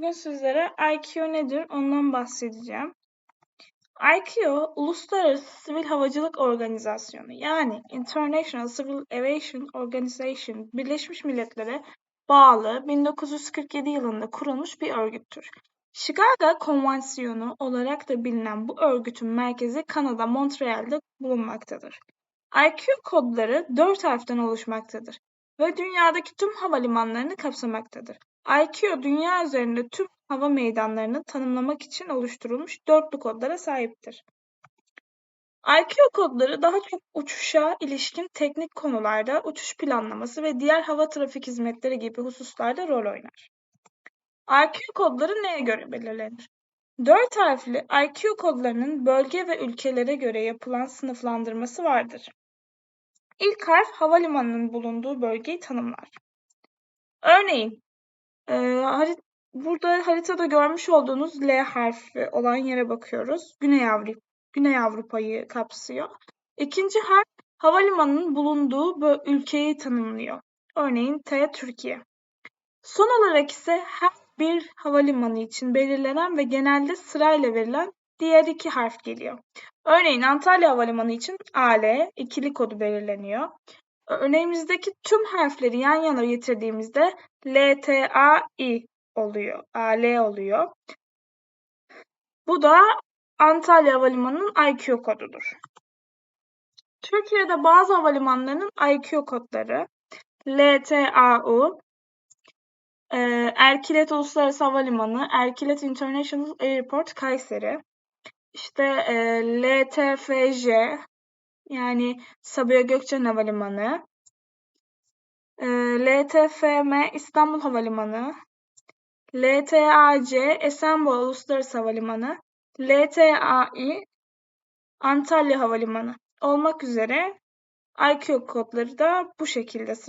bugün sizlere ICAO nedir ondan bahsedeceğim. ICAO, Uluslararası Sivil Havacılık Organizasyonu yani International Civil Aviation Organization, Birleşmiş Milletler'e bağlı 1947 yılında kurulmuş bir örgüttür. Chicago Konvansiyonu olarak da bilinen bu örgütün merkezi Kanada, Montreal'de bulunmaktadır. ICAO kodları dört harften oluşmaktadır ve dünyadaki tüm havalimanlarını kapsamaktadır. ICAO dünya üzerinde tüm hava meydanlarını tanımlamak için oluşturulmuş dörtlü kodlara sahiptir. ICAO kodları daha çok uçuşa ilişkin teknik konularda, uçuş planlaması ve diğer hava trafik hizmetleri gibi hususlarda rol oynar. ICAO kodları neye göre belirlenir? Dört harfli ICAO kodlarının bölge ve ülkelere göre yapılan sınıflandırması vardır. İlk harf havalimanının bulunduğu bölgeyi tanımlar. Örneğin e, harit burada haritada görmüş olduğunuz L harfi olan yere bakıyoruz. Güney Avrupa, Güney Avrupa'yı kapsıyor. İkinci harf havalimanının bulunduğu ülkeyi tanımlıyor. Örneğin T Türkiye. Son olarak ise her bir havalimanı için belirlenen ve genelde sırayla verilen diğer iki harf geliyor. Örneğin Antalya Havalimanı için AL ikili kodu belirleniyor. Örneğimizdeki tüm harfleri yan yana getirdiğimizde LTAI oluyor. AL oluyor. Bu da Antalya Havalimanı'nın IQ kodudur. Türkiye'de bazı havalimanlarının IQ kodları LTAU, e, Erkilet Uluslararası Havalimanı, Erkilet International Airport Kayseri, işte e, LTFJ yani Sabiha Gökçen Havalimanı, e, LTFM İstanbul Havalimanı, LTAC Esenboğa Uluslararası Havalimanı, LTAI Antalya Havalimanı. Olmak üzere IQ kodları da bu şekilde sıra